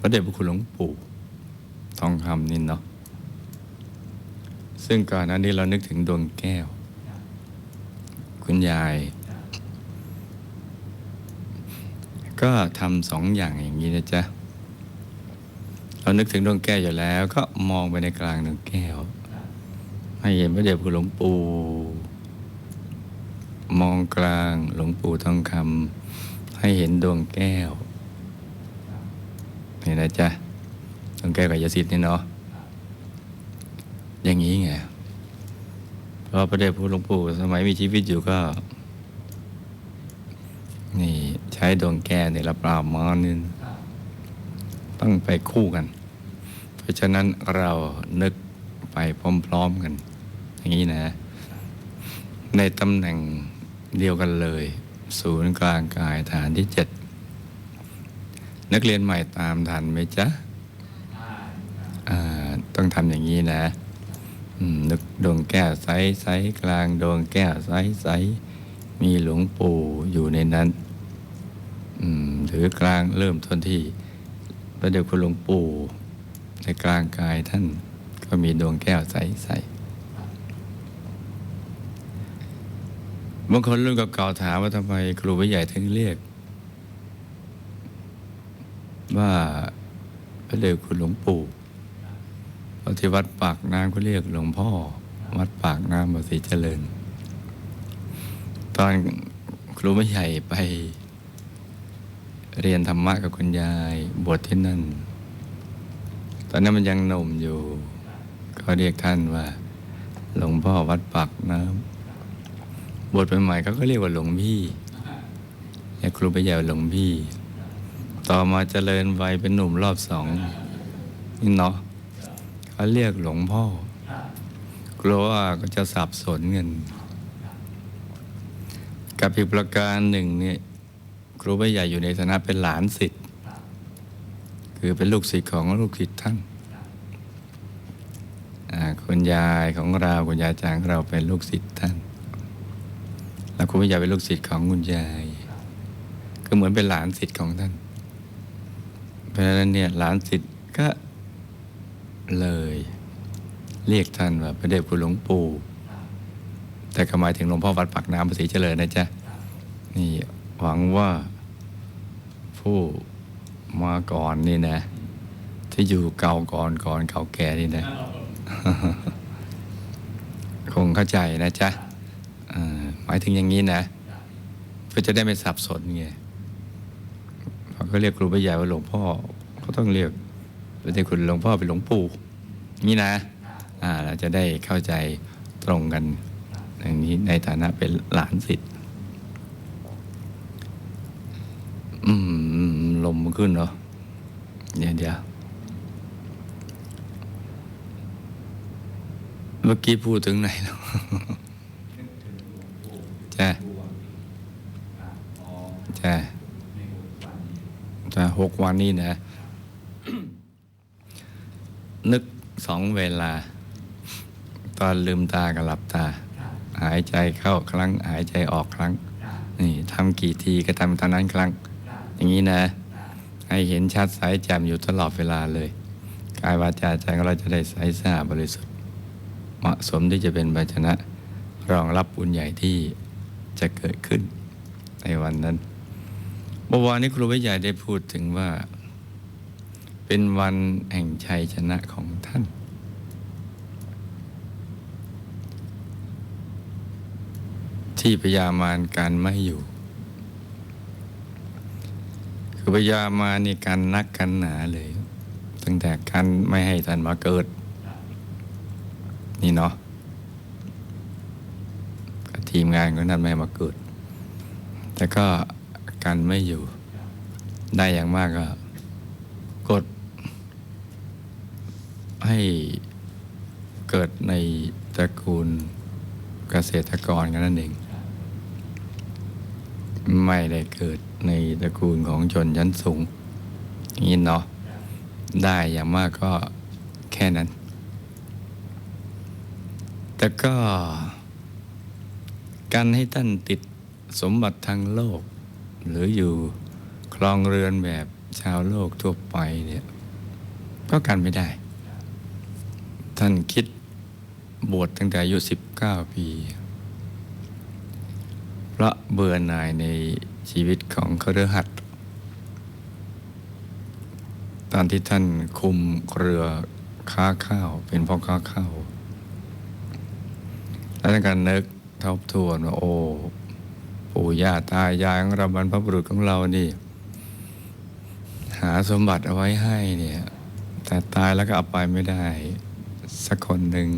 พระเดชพระคุณหลวงปู่ทองคำนี่เนาะซึ่งก่อนหน้านี้เรานึกถึงดวงแก้ว คุณยาย ก็ทำสองอย่างอย่างนี้นะจ๊ะเรานึกถึงดวงแก้วอยู่แล้ว ก็มองไปในกลางดวงแก้ว ให้เห็นพระเดชพระคุณหลวงปู่มองกลางหลวงปู่ทองคำให้เห็นดวงแก้ว นี่นะจ๊ะดวงแก้กับยาสิทธิ์นี่เนาะอย่างนี้ไงเพราะพระเดชพระหลวงปู่สมัยมีชีวิตอยู่ก็ นี่ใช้ดวงแก้วเนี่ยรับปราบมารนี่ต้องไปคู่กัน เพราะฉะนั้นเรานึกไปพร้อมๆกัน อย่างนี้นะ ในตำแหน่งเดียวกันเลย ศูนย์กลางกายฐานที่เจ็ด นักเรียนใหม่ตามทันไหมจ๊ะอ่าต้องทำอย่างนี้นะอืมนึกดวงแก้วใสใสกลางดวงแก้วใสใสมีหลวงปู่อยู่ในนั้นอืมถือกลางเริ่มต้นที่พระเดชคุณหลวงปู่ในกลางกายท่านก็มีดวงแก้วใสใสบางคนรุ่นเก่าๆถามว่าทำไมครูผู้ใหญ่ถึงเรียก ว่าพระเดชคุณหลวงปู่ที่วัดปากน้ำก็เรียกหลวงพ่อ วัดปากน้ำบศรีเจริญ ตอนครูผู้ใหญ่ไปเรียนธรรมะกับคุณยายบวชที่นั่น ตอนนั้นมันยังหนุ่มอยู่ ก็เรียกท่านว่า หลวงพ่อวัดปากน้ำบทใหม่ๆเขาก็เรียกว่าหลวงพี่ ครูไปใหญ่หลวงพี่ ต่อมาเจริญวัยเป็นหนุ่มรอบสองนี่เนาะเขาเรียกหลวงพ่อกลัวว่าก็จะสับสนเงิน กับอีกประการหนึ่งเนี่ยครูใบใหญ่อยู่ในฐานะเป็นหลานศิษย์คือเป็นลูกศิษย์ของลูกศิษย์ท่านคุณยายของเราคุณยายจางเราเป็นลูกศิษย์ท่าน แล้วคุณวิยาเป็นลูกศิษย์ของคุณยายก็เหมือนเป็นหลานศิษย์ของท่าน ราะฉะนั้นเนี่ยหลานศิษย์ก็เลย เรียกท่านว่าพระเดชคุณหลวงปู่แต่ก็หมายถึงหลวงพ่อวัดปากน้ำภาษีเจริญนะจ๊ะนี่หวังว่าผู้มาก่อนนี่นะ ที่อยู่เก่าก่อนก่อนเก่าแก่นี่นะ คงเข้าใจนะจ๊ะหมายถึงอย่างนี้นะเพื่อจะได้ไม่สับสนไง เขาก็เรียกครูใหญ่ว่าหลวงพ่อเขาต้องเรียกเป็นคุณหลวงพ่อเป็นหลวงปู่นี่นะอ่าเราจะได้เข้าใจตรงกันอย่างนี้ในฐานะเป็นหลานศิษย์อืมลมมันขึ้นเนาะเดี๋ยวเดี๋ยวเมื่อกี้พูดถึงไหนแล้วจ้ะจ้ะ จ้ะหกวันนี้นะ นึกสองเวลา ตอนลืมตากับหลับตา หายใจเข้าครั้ง หายใจออกครั้ง นี่ทำกี่ทีก็ทำเท่านั้นครั้ง อย่างนี้นะ ให้เห็นชัดใสแจ่มอยู่ตลอดเวลาเลยกายวาจาใจของเราจะได้ใสสะอาดบริสุทธิ์ เหมาะสมที่จะเป็นภาชนะ รองรับบุญใหญ่ที่จะเกิดขึ้นในวันนั้น เมื่อวานนี้ครูวิใหญ่ได้พูดถึงว่า เป็นวันแห่งชัยชนะของท่าน ที่พยามารการไม่อยู่ คือพยามารนี่การนักกันหนาเลย ตั้งแต่การไม่ให้ท่านมาเกิด นี่เนาะทีมงานของท่านไม่มาเกิด แต่ก็ กันไม่อยู่ ได้อย่างมากก็ กด ให้เกิดในตระกูลเกษตรกรกันนั่นเอง ไม่ได้เกิดในตระกูลของชนชั้นสูงอย่างนี้เนาะได้อย่างมากก็แค่นั้น แต่ก็การให้ท่านติดสมบัติทางโลก หรืออยู่คลองเรือนแบบชาวโลกทั่วไปเนี่ยก็กันไม่ได้ ท่านคิดบวชตั้งแต่อายุ 19 ปี เพราะเบื่อหน่ายในชีวิตของเครือขัดตอนที่ท่านคุมเรือค้าข้าว เป็นพ่อค้าข้าว แล้วท่านก็นึกทบทวนว่าโอ้ ปู่ย่าตายายของเราบรรพบุรุษของเรานี่ หาสมบัติเอาไว้ให้เนี่ย แต่ตายแล้วก็เอาไปไม่ได้ สักคนหนึ่ง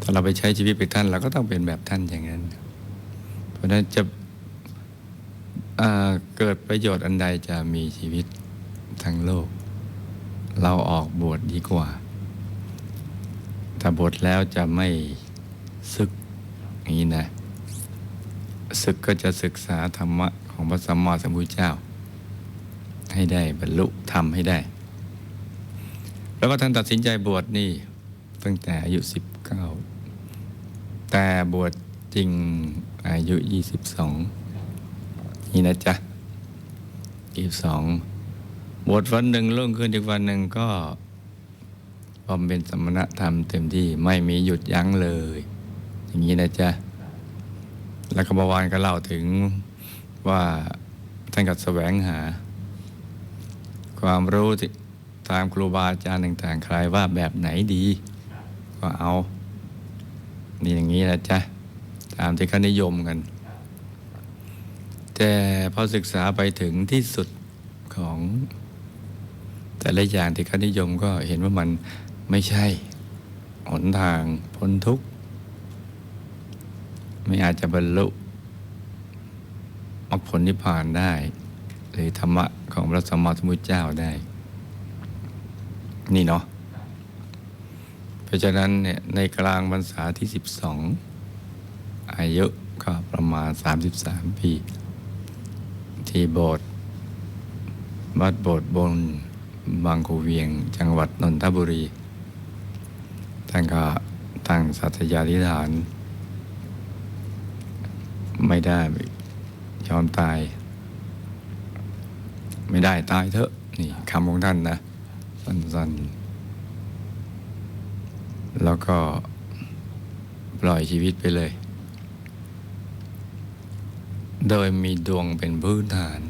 ถ้าเราไปใช้ชีวิตไปท่านเราก็ต้องเป็นแบบท่านอย่างนั้น เพราะนั้นจะเกิดประโยชน์อันใดจะมีชีวิตทั้งโลก เราออกบวชดีกว่า ถ้าบวชแล้วจะไม่ศึกอย่างนี้นะ ศึกก็จะศึกษาธรรมะของพระสัมมาสัมพุทธเจ้า ให้ได้บรรลุธรรมให้ได้ แล้วก็ท่านตัดสินใจบวชนี่ตั้งแต่อายุ 19 แต่บวชจริงอายุ 22 นี่นะจ๊ะ 22 บวชวันหนึ่งรุ่งขึ้นอีกวันหนึ่งก็บำเพ็ญสมณธรรมเต็มที่ไม่มีหยุดยั้งเลย อย่างนี้นะจ๊ะ แล้วก็เมื่อวานก็เล่าถึงว่าท่านก็แสวงหา ความรู้ที่ตามครูบาอาจารย์ต่างๆ ใครว่าแบบไหนดี ก็เอานี่อย่างนี้นะจ๊ะ ตามที่เขานิยมกัน แต่พอศึกษาไปถึงที่สุดของ แต่ละอย่างที่เขานิยมก็เห็นว่ามันไม่ใช่ หนทางพ้นทุกข์ ไม่อาจจะบรรลุมรรคผลนิพพานได้ หรือธรรมะของพระสัมมาสัมพุทธเจ้าได้ นี่เนาะเพราะฉะนั้นเนี่ยในกลางพรรษาที่ 12 อายุก็ประมาณ 33 ปี ที่โบสถ์วัดโบสถ์บนบางคูเวียงจังหวัดนนทบุรีท่านก็ตั้งสัตยาธิฐาน ไม่ได้ยอมตาย ไม่ได้ตายเถอะ นี่คำของท่านนะ สั้นๆ แล้วก็ปล่อยชีวิตไปเลย โดยมีดวงเป็นพื้นฐาน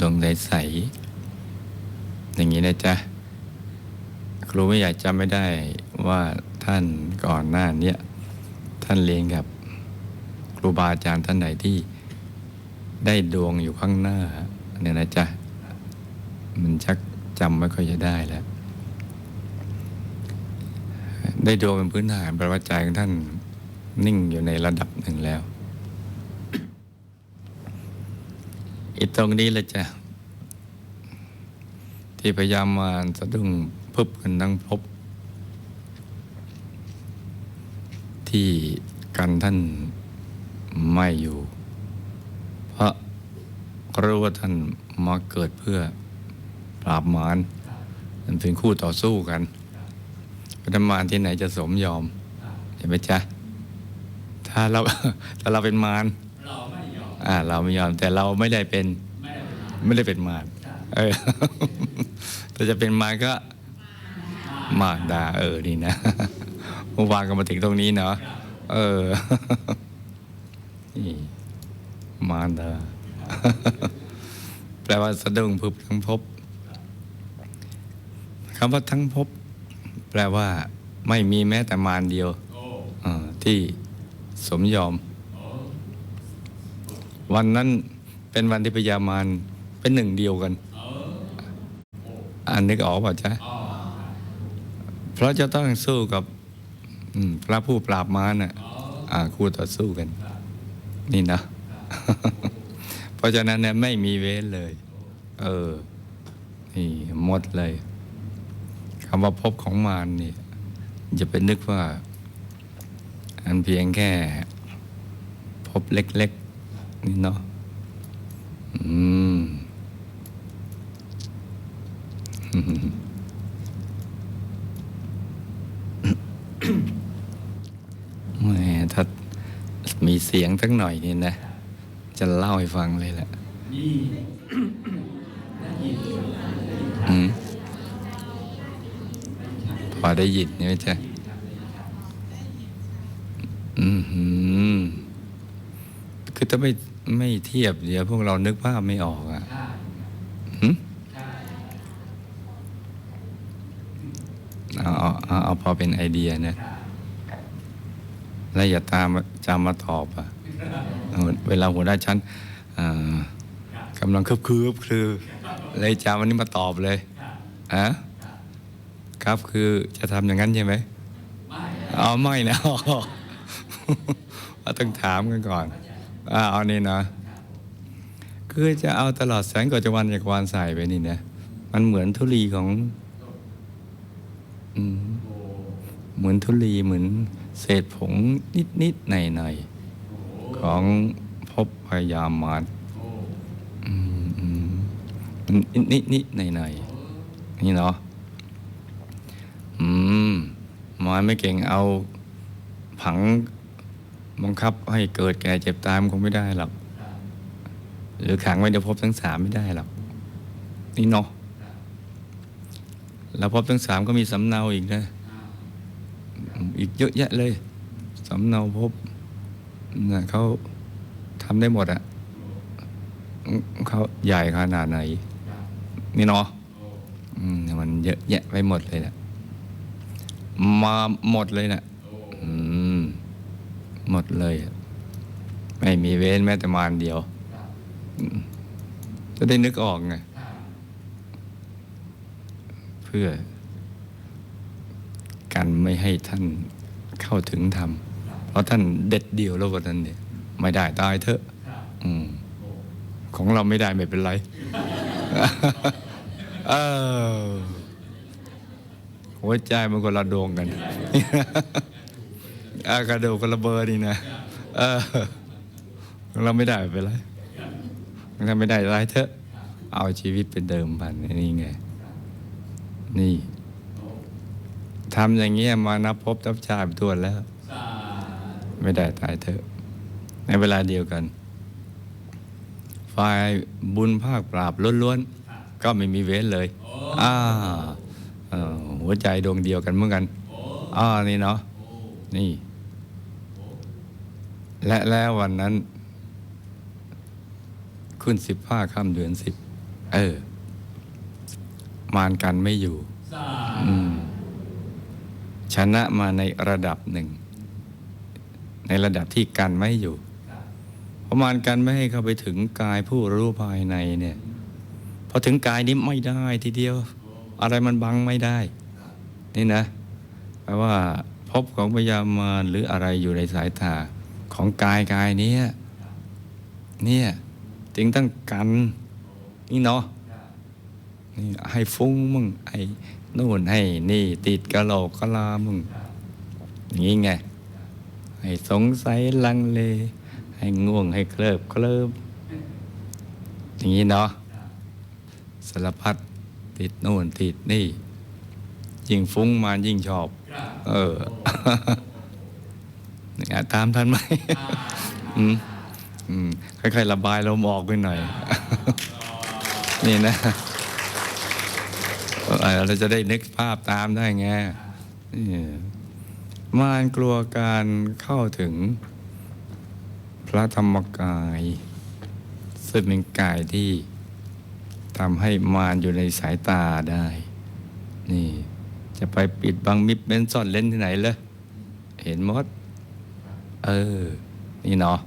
ดวงใสๆอย่างนี้นะจ๊ะ ครูไม่อยากจำไม่ได้ว่าท่านก่อนหน้านี้ท่านเรียนกับ รูบาอาจารย์ท่านไหนที่ได้ดวงอยู่ข้างหน้าเนี่ยนะจ๊ะ มันชักจำไม่ค่อยจะได้แล้ว ได้ดวงเป็นพื้นฐานแปลว่าใจของท่านนิ่งอยู่ในระดับหนึ่งแล้วอีกตรงนี้เลยจ้ะ ที่พยายามมาสะดุ้งพึบกันทั้งพบ ที่กันท่าน ไม่อยู่ เพราะรู้ว่าท่านมาเกิดเพื่อปราบมารมันเป็นคู่ต่อสู้กันพระมารที่ไหนจะสมยอมเห็นไหมจ๊ะ ถ้าเราถ้าเราเป็นมารเราไม่ยอมอ่าเราไม่ยอมแต่เราไม่ได้เป็นไม่ได้เป็นไม่ได้เป็นมารเออแต่จะเป็นมารก็มารดาเออนี่นะเมื่อวานก็มาถึงตรงนี้เนาะเออ นี่มารดา แปลว่าสะดุ้งพึบทั้งพบคำว่าทั้งพบ แปลว่า ไม่มีแม้แต่มารเดียวโอ้เอ่อที่สมยอมโอ้วันนั้นเป็นวันที่พญามารเป็นหนึ่งเดียวกันเอออันนึกออกป่ะจ๊ะอ๋อเพราะจะต้องสู้กับอืมพระผู้ปราบมารน่ะอ๋ออ่าคู่ต่อสู้กัน นี่นะ เพราะฉะนั้นเนี่ยไม่มีเว้นเลย เออ นี่หมดเลยคำว่าพบของมารนี่จะเป็นนึกว่า อันเพียงแค่ พบเล็ก ๆ นี่เนาะอืม แหมถ้ามี เสียงสักหน่อยนี่นะ จะเล่าให้ฟังเลยแหละนี่อืมพอได้ยินไหมจ๊ะอืมหืมคือถ้าไม่ไม่เทียบเดี๋ยวพวกเรานึกภาพไม่ออกอะหืมเอาเอาเอาเอาพอเป็นไอเดียนะ แล้วอย่าตามจำมาตอบอะเวลาหัวหน้าชั้นกำลังคืบคืบคือเลยจำวันนี้มาตอบเลยอะครับคือจะทำอย่างนั้นใช่ไหมเอาไม่นะเอาต้องถามกันก่อนอ่าเอานี่นะคือจะเอาตลอดแสงกัจจวันจากวานใส่ไปนี่นะมันเหมือนทุลีของอืมเหมือนทุลีเหมือน เศษผงนิดนิดๆหน่อยหน่อยๆของภพพยามารอืมนิดนิดนิดหน่อยหน่อยๆนี่เนาะ อืมมาไม่เก่งเอาผังบังคับให้เกิดแก่เจ็บตายมันคงไม่ได้หรอก หรือขังไว้ในภพบทั้งสามไม่ได้หรอก นี่เนาะ แล้วภพทั้งสามก็มีสำเนาอีกนะ อีกเยอะแยะเลยสำเนาภพนะเขาทำได้หมดอะเขาใหญ่ขนาดไหน นี่เนาะมันเยอะแยะไปหมดเลยนะมาหมดเลยนะอืมหมดเลย ไม่มีเว้นแม้แต่มารเดียว จะได้นึกออกไงเพื่อ กันไม่ให้ท่านเข้าถึงธรรม เพราะท่านเด็ดเดียวแล้ววันนั้นเนี่ยไม่ได้ตายเถอะอืมของเราไม่ได้ไม่เป็นไรเออหัวใจมันคนละดวงกันอากระดูกคนละเบอร์นี่นะเออของเราไม่ได้ไม่เป็นไรถ้าไม่ได้อะไรเถอะ เอาชีวิตเป็นเดิมพันนี่ไง นี่ ทำอย่างเงี้ยมานับพบนับชาติตัวแล้ว ไม่ได้ตายเถอะ ในเวลาเดียวกัน ฝ่ายบุญภาคปราบล้วนๆ ก็ไม่มีเว้นเลยอ่าเอ่อหัวใจดวงเดียวกันเหมือนกันอ่านี่เนาะนี่ และแล้ววันนั้น ขึ้นสิบห้าค่ำเดือนสิบ เออ มารกันไม่อยู่ อืม ชนะมาในระดับหนึ่ง ในระดับที่กันไม่อยู่เพราะมารกันไม่ให้เข้าไปถึงกายผู้รู้ภายในเนี่ยพอถึงกายนี้ไม่ได้ทีเดียว อะไรมันบังไม่ได้ นี่นะแปลว่าพบของพยามารหรืออะไรอยู่ในสายตาของกายกายนี้เนี่ยจึงต้องกัน นี่เนาะนี่ให้ฟุ้งมึงไอ้ นู่นให้นี่ติดกะโหลกกะลามึง อย่างนี้ไง ให้สงสัยลังเล ให้ง่วงให้เคลิบเคลิบอย่างนี้เนาะสารพัดติดนู่นติดนี่ ยิ่งฟุ้งมายิ่งชอบ เออตามทันไหมอืมอืมค่อยๆระบายลมออกไปหน่อย นี่นะ เออเราจะได้นึกภาพตามได้ไงนี่มารกลัวการเข้าถึงพระธรรมกาย ซึ่งเป็นกายที่ทำให้มารอยู่ในสายตาได้ นี่ จะไปปิดบังมิบเบนซ่อนเล่นที่ไหนเลยเห็นหมด เออ นี่เนาะ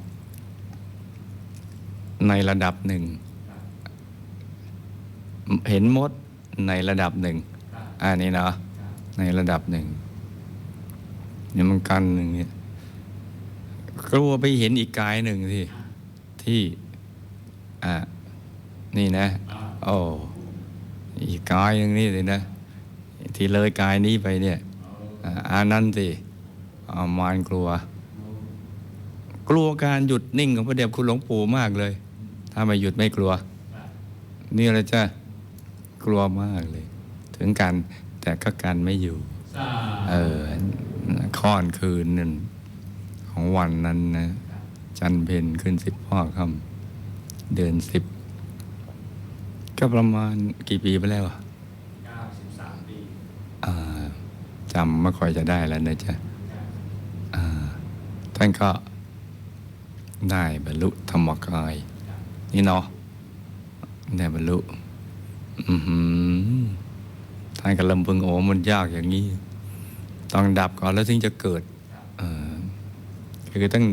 ในระดับหนึ่ง เห็นมด ในระดับหนึ่งอ่านี่เนาะในระดับหนึ่งเนี่ยมันกันหนึ่งเนี่ยกลัวไปเห็นอีกกายหนึ่งที่ที่อ่านี่นะโอ้อีกกายหนึ่งนี่เลยนะที่เลยกายนี้ไปเนี่ยอ่านั่นสิอามารกลัว กลัวการหยุดนิ่งของพระเดชคุณหลวงปู่มากเลย ถ้าไม่หยุดไม่กลัว นี่อะไรจ้ะ กลัวมากเลย ถึงกันแต่ก็กันไม่อยู่เออค่อนคืนหนึ่งของวันนั้นนะจันเพนขึ้นสิบพ่อคำเดือนสิบก็ประมาณกี่ปีไปแล้วอะอ่าจำไม่ค่อยจะได้แล้วนะจ๊ะอ่าท่านก็ได้บรรลุธรรมกาย นี่เนาะได้บรรลุอือหือ ท่านก็ลำพึงโอ้มันยากอย่างนี้ ต้องดับก่อนแล้วถึงจะเกิดคือต้อง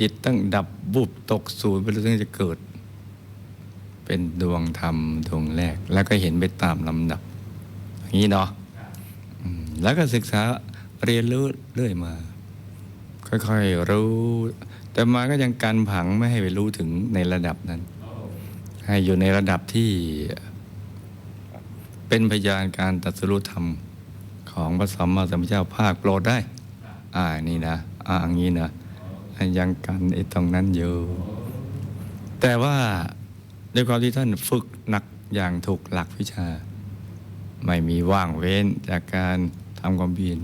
จิตต้องดับบุบตกศูนย์ไปแล้วถึงจะเกิด เป็นดวงธรรมดวงแรก แล้วก็เห็นไปตามลำดับ อย่างนี้เนาะแล้วก็ศึกษาเรียนรู้เรื่อยมา ค่อยๆรู้ แต่มาก็ยังกันผังไม่ให้ไปรู้ถึงในระดับนั้น ให้อยู่ในระดับที่ เป็นพยานการตรัสรู้ธรรมของพระสัมมาสัมพุทธเจ้าภาคโปรดได้ อ่านี่นะ อ่าอย่างนี้นะยังกันไอ้ตรงนั้นอยู่ แต่ว่าด้วยความที่ท่านฝึกหนักอย่างถูกหลักวิชา ไม่มีว่างเว้นจากการทำความเพียร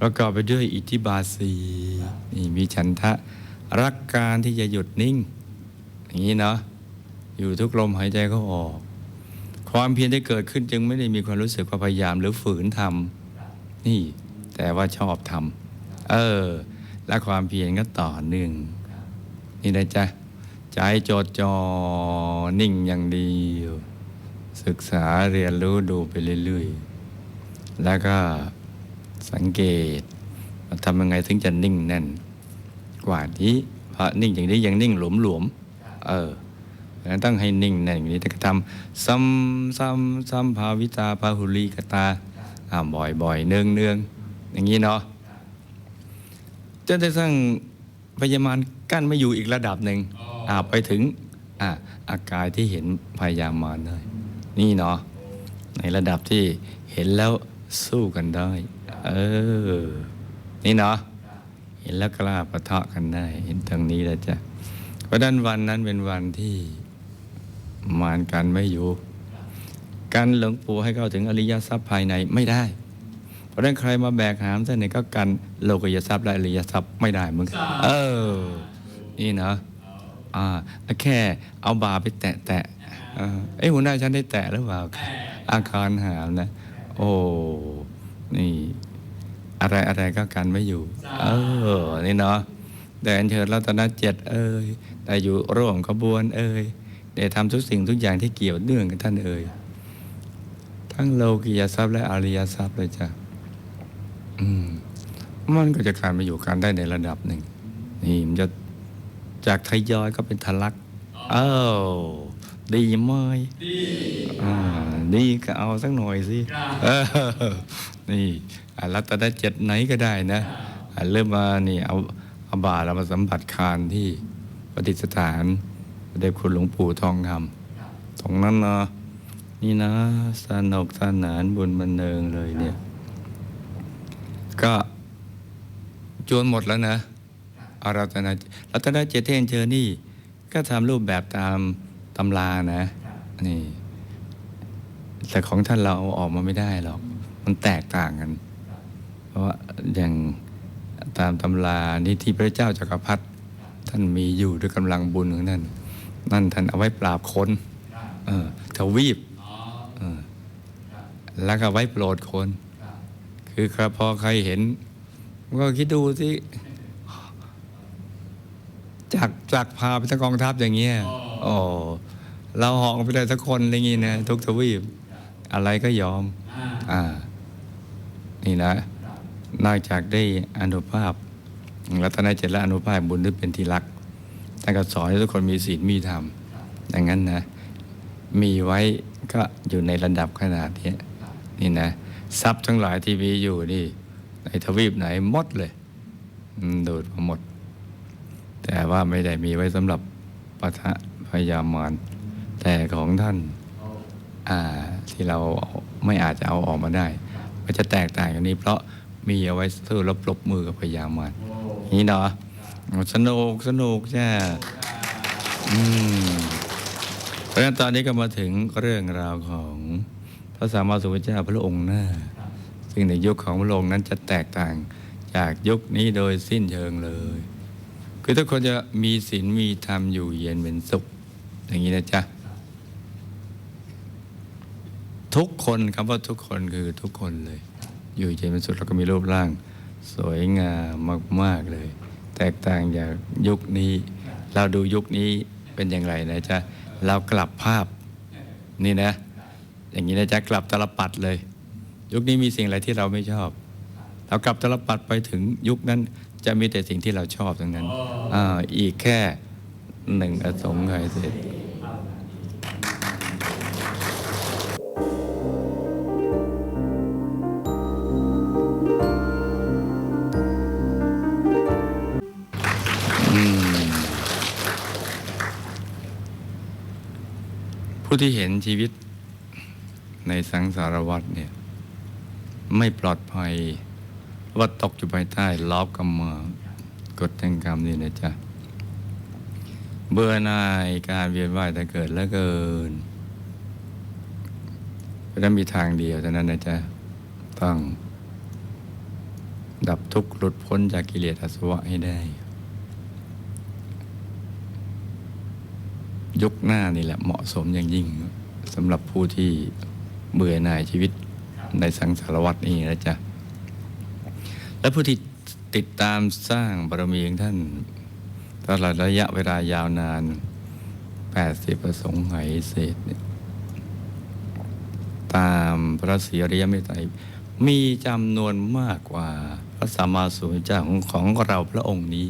ประกอบไปด้วยอิทธิบาสีนี่มีฉันทะรักการที่จะหยุดนิ่ง อย่างนี้เนาะอยู่ทุกลมหายใจเข้าออก ความเพียรที่เกิดขึ้นจึงไม่ได้มีความรู้สึกว่าพยายามหรือฝืนทำนี่ แต่ว่าชอบทำเออ และความเพียรก็ต่อเนื่องนี่นะจ๊ะใจโจดจอนิ่งอย่างเดียวศึกษาเรียนรู้ดูไปเรื่อยๆ แล้วก็สังเกตทำยังไงถึงจะนิ่งแน่น กว่านี้พระนิ่งอย่างนี้ยังนิ่งหลวมๆเออ เพราะฉะนั้นต้องให้นิ่งแน่นอย่างนี้แต่ก็ทำซ้ำซ้ำซ้ำภาวิตาภาหุลีกตาอ่าบ่อยบ่อยๆเนืองเนืองๆอย่างนี้เนาะจนกระทั่งพยามารกั้นไม่อยู่อีกระดับหนึ่งอ่าไปถึงอ่าอาการที่เห็นพยามารเลยนี่เนาะในระดับที่เห็นแล้วสู้กันได้ เออ นี่เนาะเห็นแล้วกล้าปะทะกันได้ เห็นตรงนี้แล้วจ้ะเพราะฉะนั้นวันนั้นเป็นวันที่ มารกันไม่อยู่การหลวงปู่ให้เข้าถึงอริยทรัพย์ภายในไม่ได้ เพราะฉะนั้นใครมาแบกหามท่านเนี่ยก็กันโลกุยทรัพย์และอริยทรัพย์ไม่ได้มึงเออ นี่นะอ่าแค่เอาบาไปแตะแตะเออเอ้ยหัวหน้าฉันได้แตะหรือเปล่า อาคารหามนะ โอ้นี่อะไรอะไรก็กันไม่อยู่ เออ นี่เนาะแต่อันเชิญรัตนเจ็ดเอ่ยแต่อยู่ร่วมขบวนเอ่ย ได้ทำทุกสิ่งทุกอย่างที่เกี่ยวเนื่องกับท่านเอ่ยทั้งโลกิยทรัพย์และอริยทรัพย์เลยจ้ะอืมมันก็จะกลารมาอยู่กันได้ในระดับหนึ่ง นี่มันจะจากทยอยก็เป็นทะลักเอ้าดีไหมดีอ่าดีก็เอาสักหน่อยสินี่อะรัตนเจ็ดไหนก็ได้นะ เริ่มมานี่เอาเอาบาเรามาสัมผัสคานที่ปฏิสถาน เดชคุณหลวงปู่ทองคำตรงนั้นเนาะนี่นะสนุกสนานบุญบันเทิงเลยเนี่ย ก็จวนหมดแล้วนะอารัตนารัตนาเจเทนเจอนี่ ก็ทำรูปแบบตามตำรานะ นี่ แต่ของท่านเราเอาออกมาไม่ได้หรอก มันแตกต่างกัน เพราะว่าอย่างตามตำรานี้ที่พระเจ้าจักรพรรดิท่านมีอยู่ด้วยกำลังบุญของท่าน นั่นท่านเอาไว้ปราบคนเออทวีปเออแล้วก็ไว้โปรดคน คือครับพอใครเห็น ก็คิดดูสิจากจากพาไปทั้งกองทัพอย่างเงี้ยโอ้เราเหองไปเลยสักคนอะไรอย่างงี้นะทุกทวีป อะไรก็ยอมอ่าอ่า นี่นะ นอกจากได้อนุภาพรัตนเจตและอนุภาพบุญด้วยเป็นที่รัก ท่านก็สอนให้ทุกคนมีศีลมีธรรมดังนั้นนะ มีไว้ก็อยู่ในระดับขนาดนี้นี่นะทรัพย์ทั้งหลายที่มีอยู่นี่ ในทวีปไหนหมดเลยดูดมาหมด แต่ว่าไม่ได้มีไว้สำหรับปะทะพยามารแต่ของท่านที่เราไม่อาจจะเอาออกมาได้ก็จะแตกต่างกันนี้ เพราะมีเอาไว้สู้รบปรบมือกับพยามารนี่เนาะ สนุกสนุกใช่อืมเพราะฉะนั้นตอนนี้ก็มาถึงเรื่องราวของพระสัมมาสัมพุทธเจ้าพระองค์หน้า ซึ่งในยุคของพระองค์นั้นจะแตกต่างจากยุคนี้โดยสิ้นเชิงเลย คือทุกคนจะมีศีลมีธรรมอยู่เย็นเป็นสุข อย่างนี้นะจ๊ะ ทุกคนคำว่าทุกคนคือทุกคนเลย อยู่เจนเป็นสุดเราก็มีรูปร่าง สวยงามมาก ๆ เลย แตกต่างจากยุคนี้ เราดูยุคนี้เป็นอย่างไรนะจ๊ะเรากลับภาพนี่นะ อย่างนี้นะจ๊ะกลับตลปัดเลย ยุคนี้มีสิ่งอะไรที่เราไม่ชอบ เรากลับตลปัดไปถึงยุคนั้นจะมีแต่สิ่งที่เราชอบทั้งนั้นอ่าอีกแค่หนึ่งอสงไขยเสร็จ ผู้ที่เห็นชีวิตในสังสารวัฏเนี่ยไม่ปลอดภัยว่าตกอยู่ภายใต้ล้อบกรรมกฎแห่งกรรมนี่นะจ๊ะเบื่อหน่ายการเวียนว่ายแต่เกิดแล้วเกินเพราะฉะนั้นมีทางเดียวเท่านั้นนะจ๊ะต้องดับทุกข์หลุดพ้นจากกิเลสอาสวะให้ได้ ยุคหน้านี่แหละเหมาะสมอย่างยิ่งสำหรับผู้ที่เบื่อหน่ายชีวิตในสังสารวัฏนี้นะจ๊ะ และผู้ที่ติดตามสร้างบารมีของท่านตลอดระยะเวลายาวนาน 80 ประสงค์ไหยเศษเนี่ยตามพระศรีอริยเมตไตรมีจำนวนมากกว่าพระสัมมาสัมพุทธเจ้าของของเราพระองค์นี้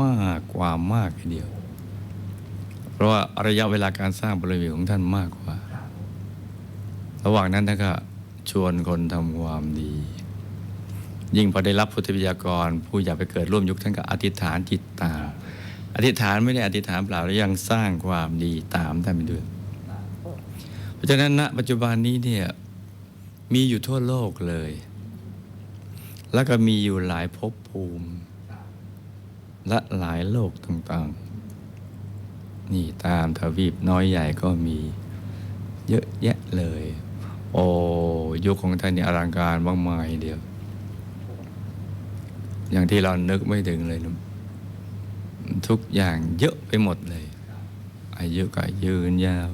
มากกว่ามากทีเดียวเพ ราะว่าระยะเวลาการสร้างบารมีของท่านมากกว่า ระหว่างนั้นท่านก็ชวนคนทำความดี ยิ่งพอได้รับพุทธวิทยากร ผู้อยากไปเกิดร่วมยุคท่านก็อธิษฐานจิตตามอธิษฐานไม่ได้อธิษฐานเปล่าแล้วยังสร้างความดีตามท่านไปด้วย เพราะฉะนั้นณปัจจุบันนี้เนี่ยมีอยู่ทั่วโลกเลย แล้วก็มีอยู่หลายภพภูมิ และหลายโลกต่างๆ นี่ตามทวีปน้อยใหญ่ก็มีเยอะแยะเลย โอ้ยุคของท่านนี่อลังการมากมายเดียว อย่างที่เรานึกไม่ถึงเลยนะทุกอย่างเยอะไปหมดเลย อายุก็ยืนยาว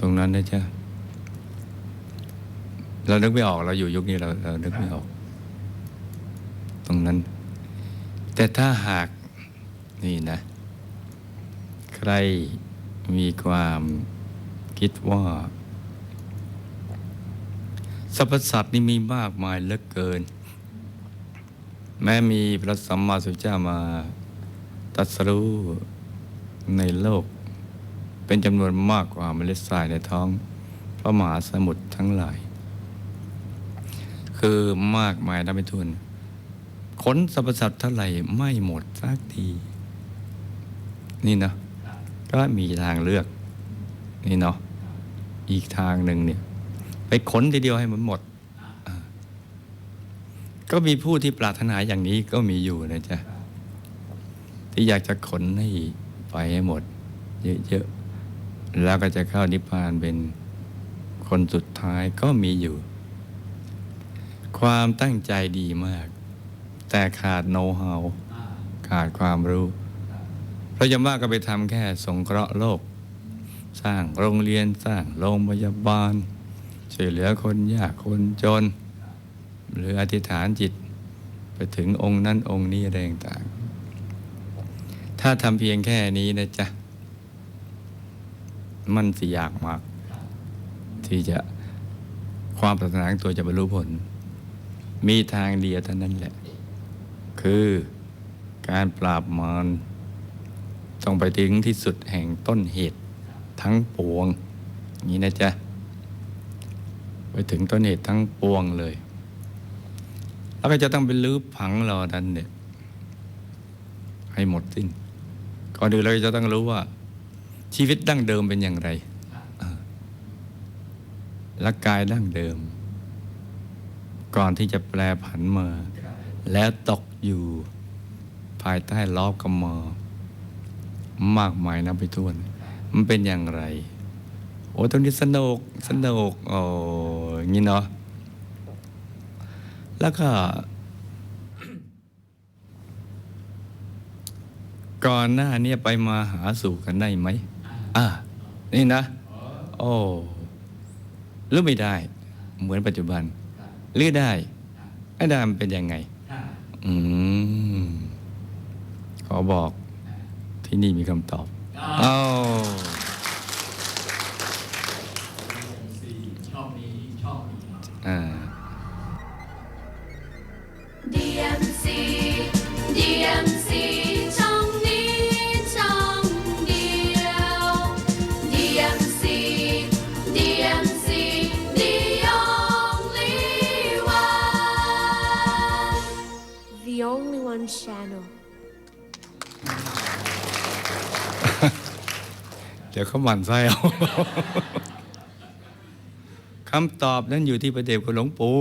ตรงนั้นนะจ๊ะเรานึกไม่ออกเราอยู่ยุคนี้เราเรานึกไม่ออก ตรงนั้น แต่ถ้าหากนี่นะ ใครมีความคิดว่าสรรพสัตว์นี่มีมากมายเหลือเกิน แม้มีพระสัมมาสัมพุทธเจ้ามาตรัสรู้ในโลก เป็นจำนวนมากกว่าเมล็ดทรายในท้องพระมหาสมุทรทั้งหลาย คือมากมายนับไม่ถ้วนขนสรรพสัตว์เท่าไหร่ไม่หมดสักที นี่นะ ก็มีทางเลือกนี่เนาะอีกทางหนึ่งเนี่ยไปขนทีเดียวให้มันหมด ก็มีผู้ที่ปรารถนาอย่างนี้ก็มีอยู่นะจ๊ะที่อยากจะขนให้ไปให้หมด เยอะๆแล้วก็จะเข้านิพพานเป็นคนสุดท้ายก็มีอยู่ ความตั้งใจดีมาก แต่ขาดโน้ตเฮาขาดความรู้ พราะจะมาก็ไปทำแค่สงเคราะห์โลก สร้างโรงเรียนสร้างโรงพยาบาลช่วยเหลือคนยากคนจน หรืออธิษฐานจิต ไปถึงองค์นั้นองค์นี้อะไรต่างถ้าทำเพียงแค่นี้นะจ๊ะ มันสิยากมาก ที่จะความปรารถนาตัวจะบรรลุผล มีทางเดียวเท่านั้นแหละ คือการปราบมาร ต้องไปถึงที่สุดแห่งต้นเหตุทั้งปวงอย่างนี้นะจ๊ะ ไปถึงต้นเหตุทั้งปวงเลย แล้วก็จะต้องไปลื้อผังเราดันเนี่ยให้หมดสิ้นก่อนอื่นเราจะต้องรู้ว่า ชีวิตดั้งเดิมเป็นอย่างไรอ่าและกายดั้งเดิม ก่อนที่จะแปลผันมา แล้วตกอยู่ภายใต้ล้อบกำมอ มากมายนะไปทวน มันเป็นอย่างไร โอ้ตรงนี้สนุกสนุกโอ้อยงี้เนาะแล้วก็ ก่อนหน้านี้ไปมาหาสู่กันได้ไหมอ่านี่นะ โอ้หรือไม่ได้ เหมือนปัจจุบันหรือได้ไม่ได้มันเป็นยังไง อืมขอบอก ที่นี่มีคำตอบอ่าอ้าว ดี๋ยวเขาหมั่นไส้เอาคำตอบนั้นอยู่ที่ประเดชคุณหลวงปู่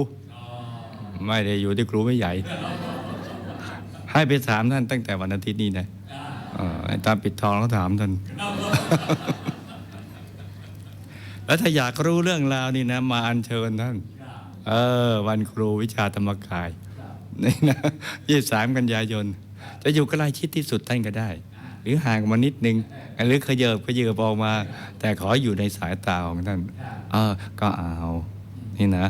ไม่ได้อยู่ที่ครูไม่ใหญ่ ให้ไปถามท่านตั้งแต่วันอาทิตย์นี้นะไอ้ตามปิดทองเขาถามท่าน แล้วถ้าอยากรู้เรื่องราวนี่นะ มาอัญเชิญท่าน เออ วันครูวิชาธรรมกายนี่นะยี่สามกันยายน จะอยู่ใกล้ชิดที่สุดท่านก็ได้ หรือห่างมานิดนึงหรือขยเบขยเบออกมา แต่ขออยู่ในสายตาของท่านเออก็เอานี่นะ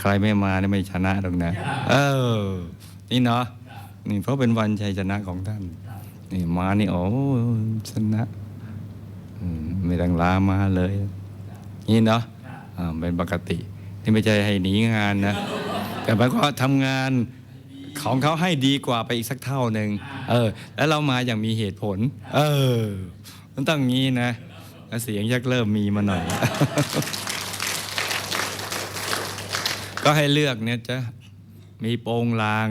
ใครไม่มานี่ไม่ชนะหรอกนะเออนี่เนาะนี่เพราะเป็นวันชัยชนะของท่านนี่มานี่โอ้ชนะไม่ต้องลามาเลย นี่เนาะเป็นปกติ นี่ไม่ใช่ให้หนีงานนะ แต่หมายความทำงาน ของเขาให้ดีกว่าไปอีกสักเท่าหนึ่งเออ แล้วเรามาอย่างมีเหตุผล เออ มันต้องงี้นะแล้วเสียงยักเริ่มมีมาหน่อย ก็ให้เลือกเนี่ยจะมีโปรงลาง